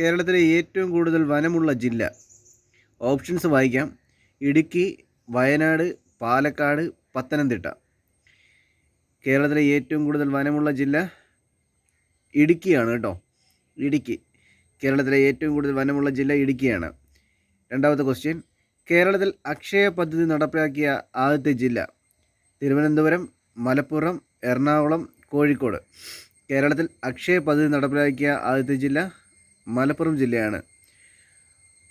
കേരളത്തിലെ ഏറ്റവും കൂടുതൽ വനമുള്ള ജില്ല. ഓപ്ഷൻസ് വായിക്കാം. ഇടുക്കി വയനാട് പാലക്കാട് പത്തനംതിട്ട. കേരളത്തിലെ ഏറ്റവും കൂടുതൽ വനമുള്ള ജില്ല ഇടുക്കിയാണ് കേട്ടോ. ഇടുക്കി. കേരളത്തിലെ ഏറ്റവും കൂടുതൽ വനമുള്ള ജില്ല ഇടുക്കിയാണ്. രണ്ടാമത്തെ ക്വസ്റ്റ്യൻ കേരളത്തിൽ അക്ഷയ പദ്ധതി നടപ്പിലാക്കിയ ആദ്യത്തെ ജില്ല തിരുവനന്തപുരം മലപ്പുറം എറണാകുളം കോഴിക്കോട്. കേരളത്തിൽ അക്ഷയ പദ്ധതി നടപ്പിലാക്കിയ ആദ്യത്തെ ജില്ല മലപ്പുറം ജില്ലയാണ്.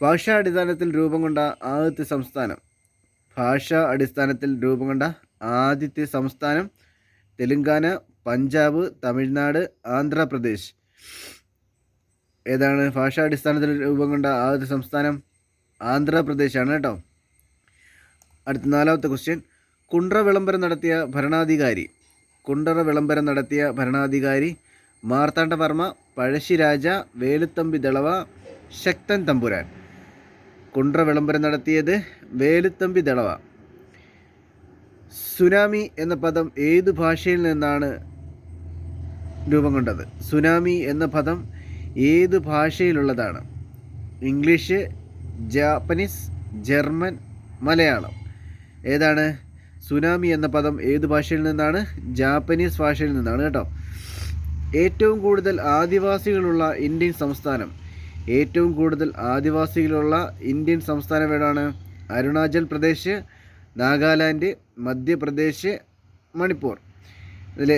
ഭാഷാ അടിസ്ഥാനത്തിൽ രൂപം കൊണ്ട ആദ്യത്തെ സംസ്ഥാനം. ഭാഷാ അടിസ്ഥാനത്തിൽ രൂപം കൊണ്ട ആദ്യത്തെ സംസ്ഥാനം തെലുങ്കാന പഞ്ചാബ് തമിഴ്നാട് ആന്ധ്രാപ്രദേശ്. ഏതാണ് ഭാഷാ അടിസ്ഥാനത്തിൽ രൂപം കൊണ്ട ആദ്യത്തെ സംസ്ഥാനം? ആന്ധ്രാപ്രദേശാണ് കേട്ടോ. അടുത്ത നാലാമത്തെ ക്വസ്റ്റ്യൻ കുണ്ട്ര വിളംബരം നടത്തിയ ഭരണാധികാരി. കുണ്ടറ വിളംബരം നടത്തിയ ഭരണാധികാരി മാർത്താണ്ഡവർമ്മ പഴശ്ശിരാജ വേലുത്തമ്പി ദളവ ശക്തൻ തമ്പുരാൻ. കുണ്ട്ര വിളംബരം നടത്തിയത് വേലുത്തമ്പി ദളവ. സുനാമി എന്ന പദം ഏത് ഭാഷയിൽ നിന്നാണ് രൂപം കൊണ്ടത്? സുനാമി എന്ന പദം ഏത് ഭാഷയിലുള്ളതാണ്? English Japanese German Malayalam. ഏതാണ്? സുനാമി എന്ന പദം ഏത് ഭാഷയിൽ നിന്നാണ്? ജാപ്പനീസ് ഭാഷയിൽ നിന്നാണ് കേട്ടോ. ഏറ്റവും കൂടുതൽ ആദിവാസികളുള്ള ഇന്ത്യൻ സംസ്ഥാനം. ഏറ്റവും കൂടുതൽ ആദിവാസികളുള്ള ഇന്ത്യൻ സംസ്ഥാനം ഏതാണ്? അരുണാചൽ പ്രദേശ് നാഗാലാൻഡ് മധ്യപ്രദേശ് മണിപ്പൂർ. ഇതിൽ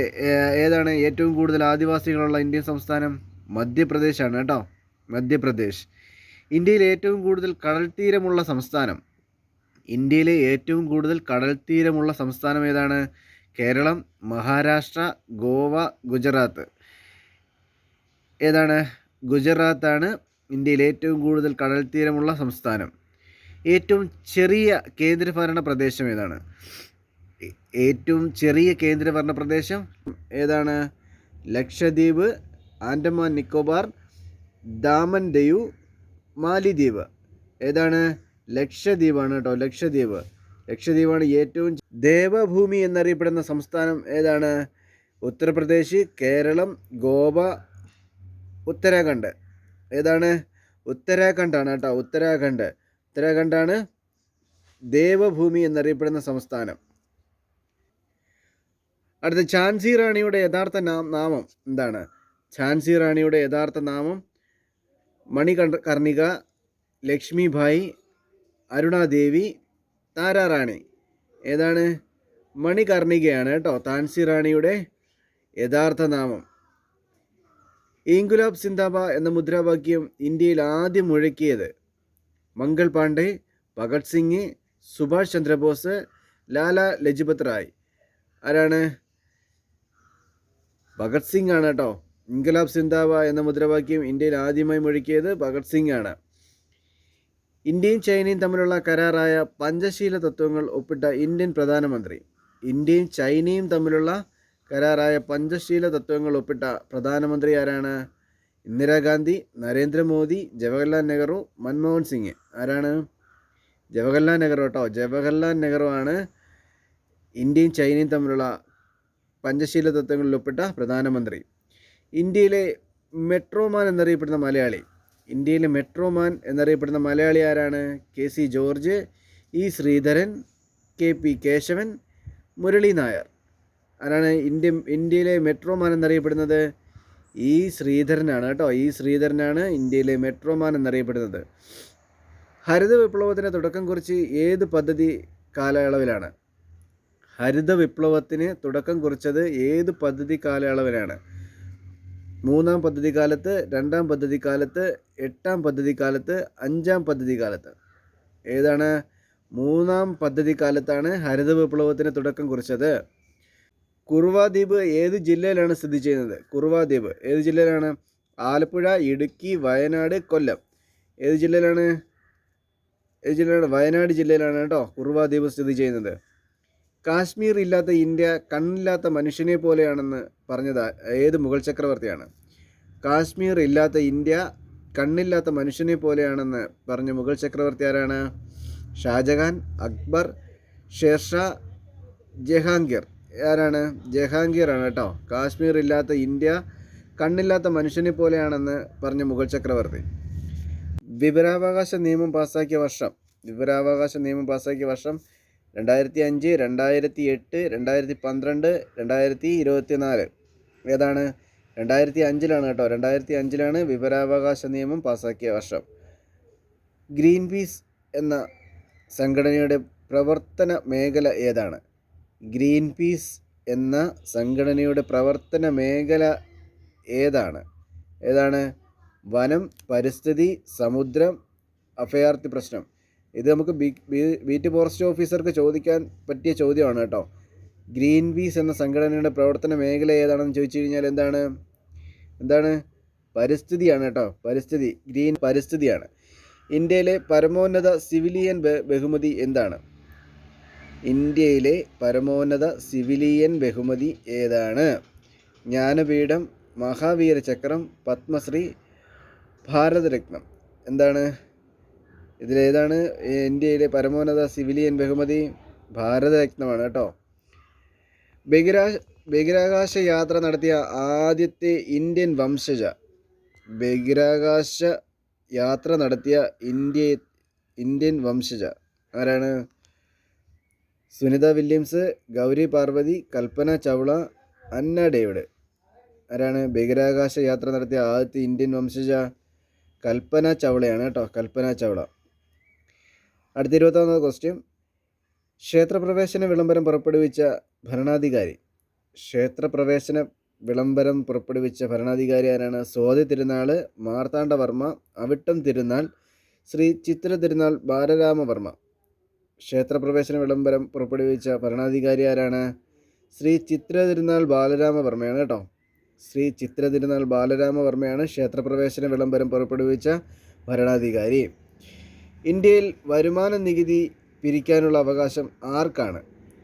ഏതാണ് ഏറ്റവും കൂടുതൽ ആദിവാസികളുള്ള ഇന്ത്യൻ സംസ്ഥാനം? മധ്യപ്രദേശാണ് കേട്ടോ. മധ്യപ്രദേശ്. ഇന്ത്യയിൽ ഏറ്റവും കൂടുതൽ കടൽ തീരമുള്ള സംസ്ഥാനം. ഇന്ത്യയിലെ ഏറ്റവും കൂടുതൽ കടൽ തീരമുള്ള സംസ്ഥാനം ഏതാണ്? കേരളം മഹാരാഷ്ട്ര ഗോവ ഗുജറാത്ത്. ഏതാണ്? ഗുജറാത്താണ് ഇന്ത്യയിൽ ഏറ്റവും കൂടുതൽ കടൽ തീരമുള്ള സംസ്ഥാനം. ഏറ്റവും ചെറിയ കേന്ദ്രഭരണ പ്രദേശം ഏതാണ്? ഏറ്റവും ചെറിയ കേന്ദ്രഭരണ പ്രദേശം ഏതാണ്? ലക്ഷദ്വീപ് ആൻഡമാൻ നിക്കോബാർ ദാമൻ ദയു മാലിദ്വീപ്. ഏതാണ്? ലക്ഷദ്വീപാണ് കേട്ടോ ലക്ഷദ്വീപ്. ലക്ഷദ്വീപാണ് ഏറ്റവും ദേവഭൂമി എന്നറിയപ്പെടുന്ന സംസ്ഥാനം ഏതാണ്? ഉത്തർപ്രദേശ് കേരളം ഗോവ ഉത്തരാഖണ്ഡ്. ഏതാണ്? ഉത്തരാഖണ്ഡാണ് കേട്ടോ ഉത്തരാഖണ്ഡ്. ഉത്തരാഖണ്ഡാണ് ദേവഭൂമി എന്നറിയപ്പെടുന്ന സംസ്ഥാനം. അടുത്ത ഝാൻസി റാണിയുടെ യഥാർത്ഥ നാമം എന്താണ്? ഝാൻസി റാണിയുടെ യഥാർത്ഥ നാമം മണികണ്ഠ കർണിക ലക്ഷ്മിഭായി അരുണാദേവി താരാറാണി. ഏതാണ്? മണികർണികയാണ് കേട്ടോ താൻസി റാണിയുടെ യഥാർത്ഥ നാമം. ഇൻകുലാബ് സിന്ദാബ എന്ന മുദ്രാവാക്യം ഇന്ത്യയിൽ ആദ്യം മുഴക്കിയത് മംഗൾ പാണ്ഡെ ഭഗത് സിംഗ് സുഭാഷ് ചന്ദ്രബോസ് ലാല ലജ്പത് റായ്. ആരാണ്? ഭഗത് സിംഗ് ആണ് കേട്ടോ. ഇൻകലാബ് സിന്ദാബ എന്ന മുദ്രാവാക്യം ഇന്ത്യയിൽ ആദ്യമായി മുഴക്കിയത് ഭഗത് സിംഗ് ആണ്. ഇന്ത്യയും ചൈനയും തമ്മിലുള്ള കരാറായ പഞ്ചശീല തത്വങ്ങൾ ഒപ്പിട്ട ഇന്ത്യൻ പ്രധാനമന്ത്രി ഇന്ത്യയും ചൈനയും തമ്മിലുള്ള കരാറായ പഞ്ചശീല തത്വങ്ങൾ ഒപ്പിട്ട പ്രധാനമന്ത്രി ആരാണ്? ഇന്ദിരാഗാന്ധി നരേന്ദ്രമോദി ജവഹർലാൽ നെഹ്റു മൻമോഹൻ സിംഗ്. ആരാണ്? ജവഹർലാൽ നെഹ്റു കേട്ടോ. ജവഹർലാൽ നെഹ്റു ആണ് ഇന്ത്യയും ചൈനയും തമ്മിലുള്ള പഞ്ചശീല തത്വങ്ങളിൽ ഒപ്പിട്ട പ്രധാനമന്ത്രി. ഇന്ത്യയിലെ മെട്രോമാൻ എന്നറിയപ്പെടുന്ന മലയാളി. ഇന്ത്യയിലെ മെട്രോമാൻ എന്നറിയപ്പെടുന്ന മലയാളി ആരാണ്? K C George E Sreedharan K P Keshavan Murali Nair. ആരാണ് ഇന്ത്യ ഇന്ത്യയിലെ മെട്രോമാൻ എന്നറിയപ്പെടുന്നത്? ഇ ശ്രീധരനാണ് കേട്ടോ. ഇ ശ്രീധരനാണ് ഇന്ത്യയിലെ മെട്രോമാൻ എന്നറിയപ്പെടുന്നത്. ഹരിത വിപ്ലവത്തിന് തുടക്കം കുറിച്ച് ഏത് പദ്ധതി കാലയളവിലാണ്? ഹരിത വിപ്ലവത്തിന് തുടക്കം കുറിച്ചത് ഏത് പദ്ധതി കാലയളവിലാണ്? മൂന്നാം പദ്ധതി കാലത്ത് രണ്ടാം പദ്ധതി കാലത്ത് എട്ടാം പദ്ധതി കാലത്ത് അഞ്ചാം പദ്ധതി കാലത്ത്. ഏതാണ്? മൂന്നാം പദ്ധതി കാലത്താണ് ഹരിത വിപ്ലവത്തിന് തുടക്കം കുറിച്ചത്. കുറുവ ദ്വീപ് ഏത് ജില്ലയിലാണ് സ്ഥിതി ചെയ്യുന്നത്? കുറുവാദ്വീപ് ഏത് ജില്ലയിലാണ്? ആലപ്പുഴ ഇടുക്കി വയനാട് കൊല്ലം. ഏത് ജില്ലയിലാണ്? ഏത് ജില്ലയിലാണ്? വയനാട് ജില്ലയിലാണ് കേട്ടോ കുറുവാദ്വീപ് സ്ഥിതി ചെയ്യുന്നത്. കാശ്മീർ ഇല്ലാത്ത ഇന്ത്യ കണ്ണില്ലാത്ത മനുഷ്യനെ പോലെയാണെന്ന് പറഞ്ഞത് ഏത് മുഗൾ ചക്രവർത്തിയാണ്? കാശ്മീർ ഇല്ലാത്ത ഇന്ത്യ കണ്ണില്ലാത്ത മനുഷ്യനെ പോലെയാണെന്ന് പറഞ്ഞ മുഗൾ ചക്രവർത്തി ആരാണ്? ഷാജഹാൻ അക്ബർ ഷേർഷാ ജഹാംഗീർ. ആരാണ്? ജഹാംഗീറാണ് കേട്ടോ. കാശ്മീർ ഇല്ലാത്ത ഇന്ത്യ കണ്ണില്ലാത്ത മനുഷ്യനെ പോലെയാണെന്ന് പറഞ്ഞ മുഗൾ ചക്രവർത്തി. വിവരാവകാശ നിയമം പാസ്സാക്കിയ വർഷം വിവരാവകാശ നിയമം പാസ്സാക്കിയ വർഷം രണ്ടായിരത്തി അഞ്ച് രണ്ടായിരത്തി എട്ട് രണ്ടായിരത്തി പന്ത്രണ്ട് രണ്ടായിരത്തി ഇരുപത്തി നാല് ഏതാണ്? രണ്ടായിരത്തി അഞ്ചിലാണ് കേട്ടോ. രണ്ടായിരത്തി അഞ്ചിലാണ് വിവരാവകാശ നിയമം പാസ്സാക്കിയ വർഷം. ഗ്രീൻ പീസ് എന്ന സംഘടനയുടെ പ്രവർത്തന മേഖല ഏതാണ്? ഗ്രീൻ പീസ് എന്ന സംഘടനയുടെ പ്രവർത്തന മേഖല ഏതാണ്? ഏതാണ്? വനം പരിസ്ഥിതി സമുദ്രം അഭയാർത്ഥി പ്രശ്നം. ഇത് നമുക്ക് ബീറ്റ് ഫോറസ്റ്റ് ഓഫീസർക്ക് ചോദിക്കാൻ പറ്റിയ ചോദ്യമാണ് കേട്ടോ. ഗ്രീൻ പീസ് എന്ന സംഘടനയുടെ പ്രവർത്തന മേഖല ഏതാണെന്ന് ചോദിച്ചു കഴിഞ്ഞാൽ എന്താണ്? എന്താണ്? പരിസ്ഥിതിയാണ് കേട്ടോ. പരിസ്ഥിതി ഗ്രീൻ പരിസ്ഥിതിയാണ്. ഇന്ത്യയിലെ പരമോന്നത സിവിലിയൻ ബഹുമതി എന്താണ്? ഇന്ത്യയിലെ പരമോന്നത സിവിലിയൻ ബഹുമതി ഏതാണ്? ജ്ഞാനപീഠം മഹാവീര ചക്രം പത്മശ്രീ ഭാരതരത്നം. എന്താണ്? ഇതിലേതാണ് ഇന്ത്യയിലെ പരമോന്നത സിവിലിയൻ ബഹുമതി ഭാരതരത്നമാണ് കേട്ടോ. ബഹിരാ ബഹിരാകാശ യാത്ര നടത്തിയ ആദ്യത്തെ ഇന്ത്യൻ വംശജ. ബഹിരാകാശ യാത്ര നടത്തിയ ഇന്ത്യ ഇന്ത്യൻ വംശജ. ആരാണ്? Sunita Williams Gauri Parvathi Kalpana Chawla Anna David. ആരാണ് ബഹിരാകാശ യാത്ര നടത്തിയ ആദ്യത്തെ ഇന്ത്യൻ വംശജ കൽപ്പന ചൗളയാണ് കേട്ടോ കൽപ്പന ചൗള. അടുത്ത ഇരുപത്തൊന്നാമത് ക്വസ്റ്റ്യൻ ക്ഷേത്രപ്രവേശന വിളംബരം പുറപ്പെടുവിച്ച ഭരണാധികാരി. ക്ഷേത്രപ്രവേശന വിളംബരം പുറപ്പെടുവിച്ച ഭരണാധികാരി ആരാണ്? സ്വാതി തിരുനാൾ മാർത്താണ്ഡവർമ്മ അവിട്ടം തിരുനാൾ ശ്രീ ചിത്ര തിരുനാൾ ബാലരാമവർമ്മ. ക്ഷേത്രപ്രവേശന വിളംബരം പുറപ്പെടുവിച്ച ഭരണാധികാരി ആരാണ്? ശ്രീ ചിത്ര തിരുനാൾ ബാലരാമവർമ്മയാണ് കേട്ടോ. ശ്രീ ചിത്ര തിരുനാൾ ബാലരാമവർമ്മയാണ് ക്ഷേത്രപ്രവേശന വിളംബരം പുറപ്പെടുവിച്ച ഭരണാധികാരി. ഇന്ത്യയിൽ വരുമാന നികുതി പിരിക്കാനുള്ള അവകാശം ആർക്കാണ്?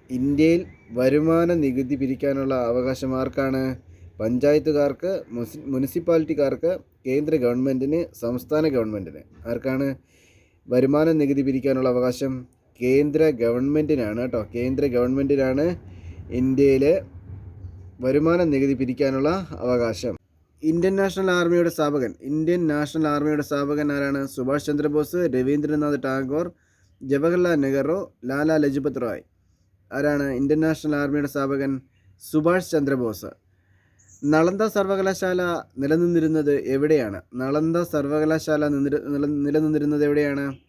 ഇന്ത്യയിൽ വരുമാന നികുതി പിരിക്കാനുള്ള അവകാശം ആർക്കാണ്? പഞ്ചായത്തുകാർക്ക് മുനിസിപ്പാലിറ്റിക്കാർക്ക് കേന്ദ്ര ഗവൺമെന്റിന് സംസ്ഥാന ഗവൺമെന്റിന് ആർക്കാണ് വരുമാന നികുതി പിരിക്കാനുള്ള അവകാശം? കേന്ദ്ര ഗവൺമെന്റിനാണ് കേട്ടോ. കേന്ദ്ര ഗവൺമെന്റിനാണ് ഇന്ത്യയിലെ വരുമാന നികുതി പിരിക്കാനുള്ള അവകാശം. ഇന്ത്യൻ നാഷണൽ ആർമിയുടെ സ്ഥാപകൻ. ഇന്ത്യൻ നാഷണൽ ആർമിയുടെ സ്ഥാപകൻ ആരാണ്? സുഭാഷ് ചന്ദ്രബോസ് രവീന്ദ്രനാഥ് ടാഗോർ ജവഹർലാൽ നെഹ്റു ലാലാ ലജ്പത് റായ്. ആരാണ് ഇന്ത്യൻ നാഷണൽ ആർമിയുടെ സ്ഥാപകൻ? സുഭാഷ് ചന്ദ്രബോസ്. നളന്ദ സർവകലാശാല നിലനിന്നിരുന്നത് എവിടെയാണ്? നളന്ദ സർവകലാശാല നിലനിന്നിരുന്നത് എവിടെയാണ്?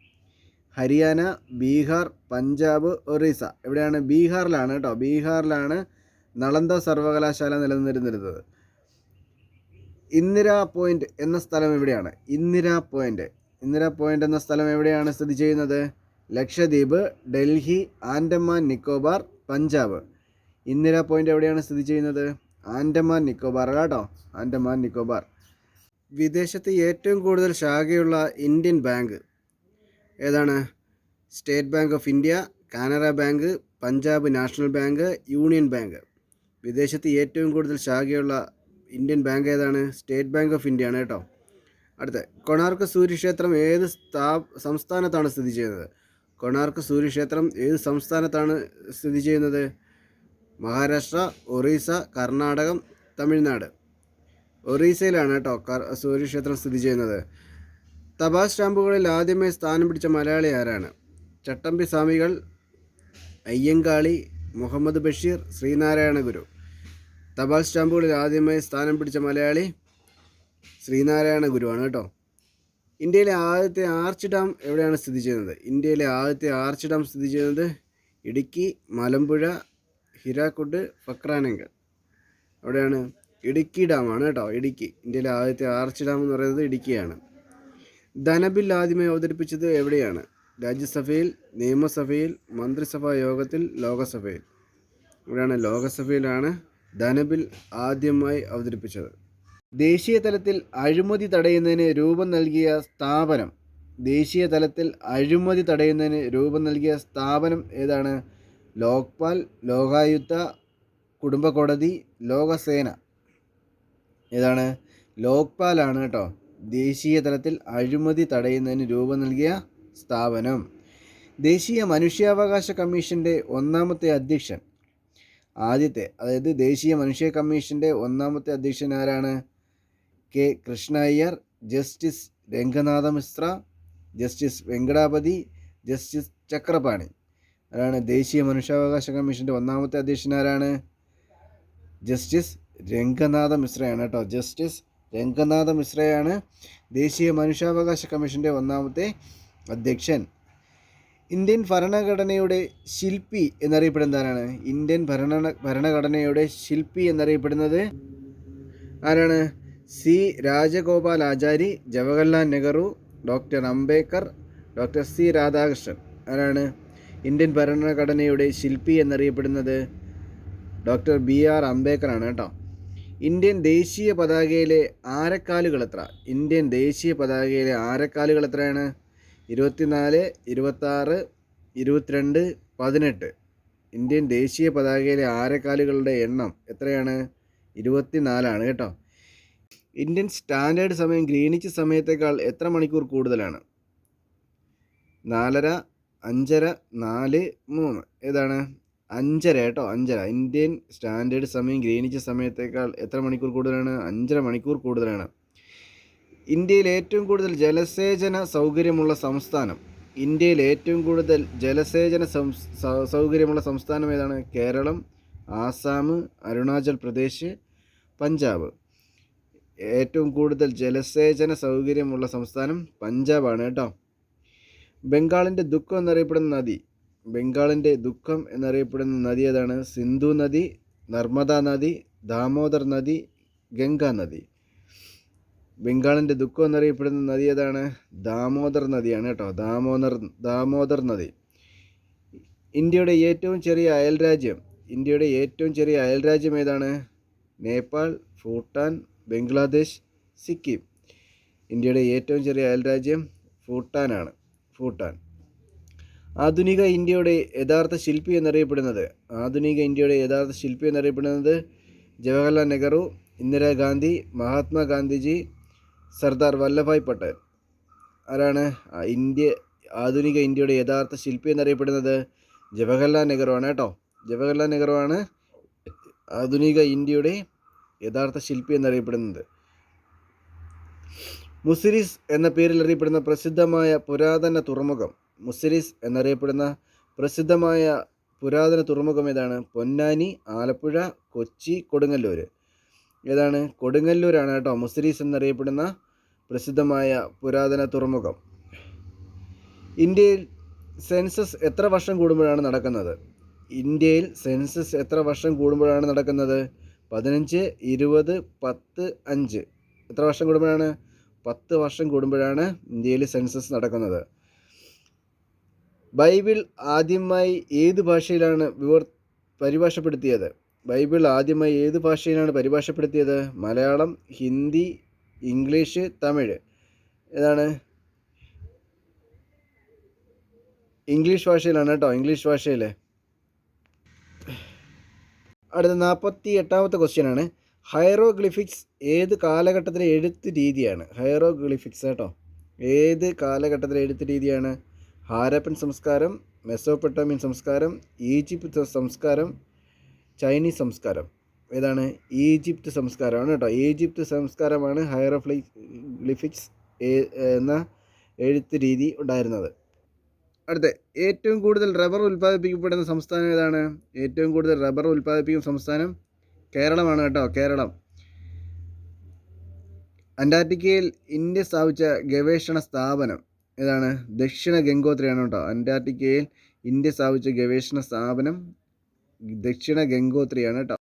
ഹരിയാന ബീഹാർ പഞ്ചാബ് ഒറീസ. എവിടെയാണ് ബീഹാറിലാണ് കേട്ടോ. ബീഹാറിലാണ് നളന്ദ സർവകലാശാല നിലനിന്നിരുന്നത്. ഇന്ദിര പോയിന്റ് എന്ന സ്ഥലം എവിടെയാണ് ഇന്ദിര പോയിന്റ്. ഇന്ദിര പോയിന്റ് എന്ന സ്ഥലം എവിടെയാണ് സ്ഥിതി ചെയ്യുന്നത്? ലക്ഷദ്വീപ് ഡൽഹി ആൻഡമാൻ നിക്കോബാർ പഞ്ചാബ്. ഇന്ദിര പോയിന്റ് എവിടെയാണ് സ്ഥിതി ചെയ്യുന്നത്? ആൻഡമാൻ നിക്കോബാർ കേട്ടോ. ആൻഡമാൻ നിക്കോബാർ. വിദേശത്ത് ഏറ്റവും കൂടുതൽ ശാഖയുള്ള ഇന്ത്യൻ ബാങ്ക് ഏതാണ്? State bank of India Canara bank Punjab national bank union bank. വിദേശത്ത് ഏറ്റവും കൂടുതൽ ശാഖയുള്ള ഇന്ത്യൻ ബാങ്ക് ഏതാണ്? സ്റ്റേറ്റ് ബാങ്ക് ഓഫ് ഇന്ത്യ ആണ് കേട്ടോ. അടുത്ത കൊണാർക്ക് സൂര്യക്ഷേത്രം ഏത് സ്ഥാ സംസ്ഥാനത്താണ് സ്ഥിതി ചെയ്യുന്നത്? കൊണാർക്ക് സൂര്യക്ഷേത്രം ഏത് സംസ്ഥാനത്താണ് സ്ഥിതി ചെയ്യുന്നത്? മഹാരാഷ്ട്ര ഒറീസ കർണാടകം തമിഴ്നാട്. ഒറീസയിലാണ് കേട്ടോ സൂര്യക്ഷേത്രം സ്ഥിതി ചെയ്യുന്നത്. തപാൽ സ്റ്റാമ്പുകളിൽ ആദ്യമായി സ്ഥാനം പിടിച്ച മലയാളി ആരാണ്? ചട്ടമ്പി സ്വാമികൾ അയ്യങ്കാളി മുഹമ്മദ് ബഷീർ ശ്രീനാരായണ ഗുരു. തപാൽ സ്റ്റാമ്പുകളിൽ ആദ്യമായി സ്ഥാനം പിടിച്ച മലയാളി ശ്രീനാരായണ ഗുരുവാണ് കേട്ടോ. ഇന്ത്യയിലെ ആദ്യത്തെ ആർച്ച് ഡാം എവിടെയാണ് സ്ഥിതി ചെയ്യുന്നത്? ഇന്ത്യയിലെ ആദ്യത്തെ ആർച്ച് ഡാം സ്ഥിതി ചെയ്യുന്നത് ഇടുക്കി മലമ്പുഴ ഹിരാക്കുഡ് ഫക്രാനങ്കൽ. അവിടെയാണ് ഇടുക്കി ഡാമാണ് കേട്ടോ ഇടുക്കി. ഇന്ത്യയിലെ ആദ്യത്തെ ആർച്ച് ഡാം എന്ന് പറയുന്നത് ഇടുക്കിയാണ്. ധനബിൽ ആദ്യമായി അവതരിപ്പിച്ചത് എവിടെയാണ്? രാജ്യസഭയിൽ നിയമസഭയിൽ മന്ത്രിസഭാ യോഗത്തിൽ ലോകസഭയിൽ. ഇവിടെയാണ് ലോകസഭയിലാണ് ധനബിൽ ആദ്യമായി അവതരിപ്പിച്ചത്. ദേശീയ തലത്തിൽ അഴിമതി തടയുന്നതിന് രൂപം നൽകിയ സ്ഥാപനം. ദേശീയ തലത്തിൽ അഴിമതി തടയുന്നതിന് രൂപം നൽകിയ സ്ഥാപനം ഏതാണ്? ലോക്പാൽ ലോകായുക്ത കുടുംബ കോടതി ലോകസേന. ഏതാണ്? ലോക്പാലാണ് കേട്ടോ. ദേശീയ തലത്തിൽ അഴിമതി തടയുന്നതിന് രൂപം നൽകിയ സ്ഥാപനം. ദേശീയ മനുഷ്യാവകാശ കമ്മീഷന്റെ ഒന്നാമത്തെ അധ്യക്ഷൻ. ആദ്യത്തെ അതായത് ദേശീയ മനുഷ്യ കമ്മീഷന്റെ ഒന്നാമത്തെ അധ്യക്ഷൻ ആരാണ്? K. Krishnaiyer justice Ranganath Mishra justice Venkatapathi justice Chakrapani. ആരാണ് ദേശീയ മനുഷ്യാവകാശ കമ്മീഷന്റെ ഒന്നാമത്തെ അധ്യക്ഷൻ ആരാണ്? ജസ്റ്റിസ് രംഗനാഥ മിശ്രയാണ് കേട്ടോ. ജസ്റ്റിസ് രംഗനാഥ മിശ്രയാണ് ദേശീയ മനുഷ്യാവകാശ കമ്മീഷന്റെ ഒന്നാമത്തെ അധ്യക്ഷൻ. ഇന്ത്യൻ ഭരണഘടനയുടെ ശില്പി എന്നറിയപ്പെടുന്നത് ആരാണ് ഇന്ത്യൻ ഭരണ ഭരണഘടനയുടെ ശില്പി എന്നറിയപ്പെടുന്നത് ആരാണ്? C. Rajagopal Achari Jawaharlal Nehru doctor Ambedkar doctor C. Radhakrishnan. ആരാണ്? ഇന്ത്യൻ ഭരണഘടനയുടെ ശില്പി എന്നറിയപ്പെടുന്നത് ഡോക്ടർ ബി. ആർ. അംബേദ്കർ ആണ് കേട്ടോ. ഇന്ത്യൻ ദേശീയ പതാകയിലെ ആരക്കാലുകൾ എത്ര? ഇന്ത്യൻ ദേശീയ പതാകയിലെ ആരക്കാലുകൾ എത്രയാണ്? ഇരുപത്തിനാല് ഇരുപത്താറ് ഇരുപത്തിരണ്ട് പതിനെട്ട്. ഇന്ത്യൻ ദേശീയ പതാകയിലെ ആരക്കാലുകളുടെ എണ്ണം എത്രയാണ്? ഇരുപത്തിനാലാണ് കേട്ടോ. ഇന്ത്യൻ സ്റ്റാൻഡേർഡ് സമയം ഗ്രീനിച്ച് സമയത്തേക്കാൾ എത്ര മണിക്കൂർ കൂടുതലാണ്? നാലര അഞ്ചര നാല് മൂന്ന്. ഏതാണ്? അഞ്ചര കേട്ടോ അഞ്ചര. ഇന്ത്യൻ സ്റ്റാൻഡേർഡ് സമയം ഗ്രീനിച്ച് സമയത്തേക്കാൾ എത്ര മണിക്കൂർ കൂടുതലാണ്? അഞ്ചര മണിക്കൂർ കൂടുതലാണ്. ഇന്ത്യയിൽ ഏറ്റവും കൂടുതൽ ജലസേചന സൗകര്യമുള്ള സംസ്ഥാനം ഇന്ത്യയിൽ ഏറ്റവും കൂടുതൽ ജലസേചന സൗകര്യമുള്ള സംസ്ഥാനം ഏതാണ്? കേരളം ആസാം അരുണാചൽ പ്രദേശ് പഞ്ചാബ്. ഏറ്റവും കൂടുതൽ ജലസേചന സൗകര്യമുള്ള സംസ്ഥാനം പഞ്ചാബാണ് കേട്ടോ. ബംഗാളിന്റെ ദുഃഖം എന്നറിയപ്പെടുന്ന നദി ബംഗാളിന്റെ ദുഃഖം എന്നറിയപ്പെടുന്ന നദി ഏതാണ്? സിന്ധു നദി നർമ്മദ നദി ദാമോദർ നദി ഗംഗാ നദി. ബംഗാളിന്റെ ദുഃഖം എന്നറിയപ്പെടുന്ന നദി ഏതാണ്? ദാമോദർ നദിയാണ് കേട്ടോ. ദാമോദർ ദാമോദർ നദി. ഇന്ത്യയുടെ ഏറ്റവും ചെറിയ അയൽ രാജ്യം ഇന്ത്യയുടെ ഏറ്റവും ചെറിയ അയൽ രാജ്യം ഏതാണ്? നേപ്പാൾ ഭൂട്ടാൻ ബംഗ്ലാദേശ് സിക്കിം. ഇന്ത്യയുടെ ഏറ്റവും ചെറിയ അയൽ രാജ്യം ഭൂട്ടാനാണ്. ഭൂട്ടാൻ. ആധുനിക ഇന്ത്യയുടെ യഥാർത്ഥ ശില്പി എന്നറിയപ്പെടുന്നത്. ആധുനിക ഇന്ത്യയുടെ യഥാർത്ഥ ശില്പി എന്നറിയപ്പെടുന്നത് ജവഹർലാൽ നെഹ്റു ഇന്ദിരാഗാന്ധി മഹാത്മാഗാന്ധിജി സർദാർ വല്ലഭായ് പട്ടേൽ. ആരാണ്? ഇന്ത്യ ആധുനിക ഇന്ത്യയുടെ യഥാർത്ഥ ശില്പി എന്നറിയപ്പെടുന്നത് ജവഹർലാൽ നെഹ്റു ആണ് കേട്ടോ. ജവഹർലാൽ നെഹ്റു ആണ് ആധുനിക ഇന്ത്യയുടെ യഥാർത്ഥ ശില്പി എന്നറിയപ്പെടുന്നത്. മുസിരിസ് എന്ന പേരിൽ അറിയപ്പെടുന്ന പ്രസിദ്ധമായ പുരാതന തുറമുഖം മുസിരിസ് എന്നറിയപ്പെടുന്ന പ്രസിദ്ധമായ പുരാതന തുറമുഖം ഏതാണ്? പൊന്നാനി ആലപ്പുഴ കൊച്ചി കൊടുങ്ങല്ലൂർ ഏതാണ്? കൊടുങ്ങല്ലൂരാണ് കേട്ടോ മുസിരീസ് എന്നറിയപ്പെടുന്ന പ്രസിദ്ധമായ പുരാതന തുറമുഖം. ഇന്ത്യയിൽ സെൻസസ് എത്ര വർഷം കൂടുമ്പോഴാണ് നടക്കുന്നത്? ഇന്ത്യയിൽ സെൻസസ് എത്ര വർഷം കൂടുമ്പോഴാണ് നടക്കുന്നത്? പതിനഞ്ച് ഇരുപത് പത്ത് അഞ്ച്. എത്ര വർഷം കൂടുമ്പോഴാണ്? പത്ത് വർഷം കൂടുമ്പോഴാണ് ഇന്ത്യയിൽ സെൻസസ് നടക്കുന്നത്. ബൈബിൾ ആദ്യമായി ഏത് ഭാഷയിലാണ് വിവർ പരിഭാഷപ്പെടുത്തിയത്? ബൈബിൾ ആദ്യമായി ഏത് ഭാഷയിലാണ് പരിഭാഷപ്പെടുത്തിയത്? മലയാളം ഹിന്ദി ഇംഗ്ലീഷ് തമിഴ്. ഏതാണ്? ഇംഗ്ലീഷ് ഭാഷയിലാണ് കേട്ടോ ഇംഗ്ലീഷ് ഭാഷയിൽ. അടുത്ത നാൽപ്പത്തി എട്ടാമത്തെ ക്വസ്റ്റ്യൻ ആണ് ഹൈറോഗ്ലിഫിക്സ് ഏത് കാലഘട്ടത്തിലെ എഴുത്ത് രീതിയാണ്? ഹൈറോഗ്ലിഫിക്സ് കേട്ടോ. ഏത് കാലഘട്ടത്തിലെ എഴുത്ത് രീതിയാണ്? ഹാരപ്പൻ സംസ്കാരം മെസോപ്പൊട്ടാമിയൻ സംസ്കാരം ഈജിപ്ത് സംസ്കാരം ചൈനീസ് സംസ്കാരം. ഏതാണ് ഈജിപ്ത് സംസ്കാരമാണ് കേട്ടോ. ഈജിപ്ത് സംസ്കാരമാണ് ഹൈറോഫ്ലി എന്ന എഴുത്ത് രീതി ഉണ്ടായിരുന്നത്. അടുത്ത ഏറ്റവും കൂടുതൽ റബ്ബർ ഉൽപ്പാദിപ്പിക്കപ്പെടുന്ന സംസ്ഥാനം ഏതാണ്? ഏറ്റവും കൂടുതൽ റബ്ബർ ഉൽപ്പാദിപ്പിക്കുന്ന സംസ്ഥാനം കേരളമാണ് കേട്ടോ കേരളം. അന്റാർട്ടിക്കയിൽ ഇന്ത്യ സ്ഥാപിച്ച ഗവേഷണ സ്ഥാപനം. ഏതാണ്? ദക്ഷിണ ഗംഗോത്രിയാണ് കേട്ടോ. അന്റാർട്ടിക്കയിൽ ഇന്ത്യ സ്ഥാപിച്ച ഗവേഷണ സ്ഥാപനം ദക്ഷിണ ഗംഗോത്രിയാണ് കേട്ടോ.